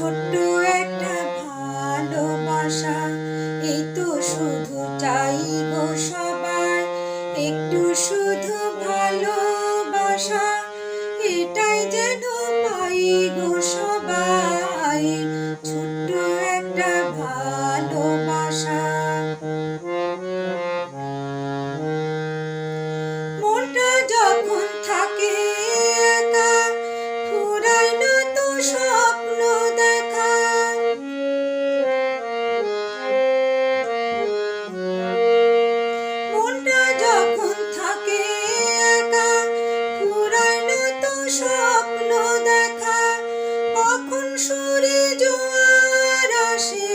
ছোট্ট একটা ভালোবাসা। এই তো শুধু চাই সবাই, একটু শুধু ভালোবাসা। এটাই যেন পাই গো সুরে জোয়ার আসে,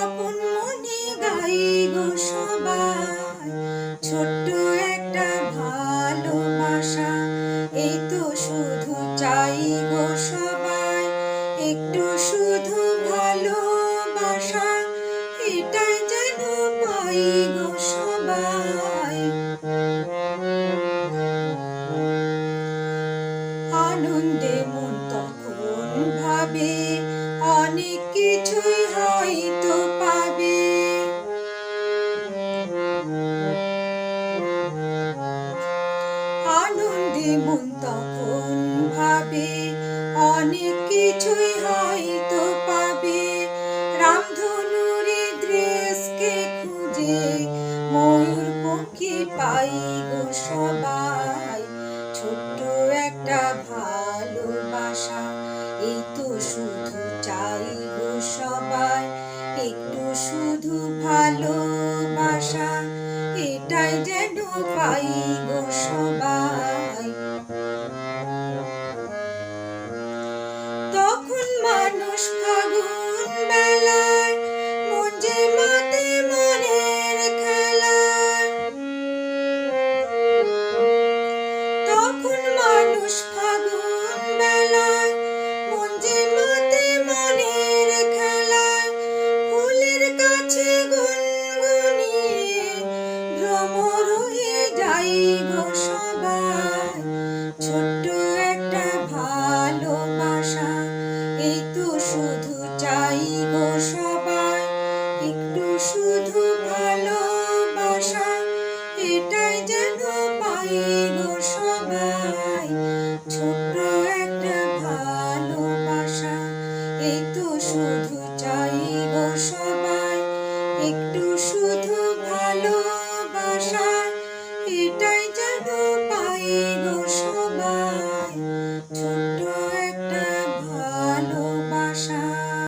আপন মনে গাই গো সবাই। ছোট্ট একটা ভালোবাসা, এই তো শুধু চাই গো সবাই। একটু শুধু ভালোবাসা, এটাই যেন পাই গো সবাই। আনন্দে মন কিছুই হয়তো পাবে। আনন্দে মন তখন ভাবে, অনেক কিছুই হয়তো পাবে। রামধনুরে দৃশকে খুঁজে ময়ূর পক্ষী পাই গো সবাই। ছোট্ট একটা ভালোবাসা এই তো শুধু চাই গো সবাই একটু শুধু ভালোবাসা এটাই যেন পাই গো সবাই। যেন পাই গো সবাই। ছোট্ট একটা ভালোবাসা, এই তো শুধু চাই গো সবাই। একটু শুধু ভালোবাসা, এটাই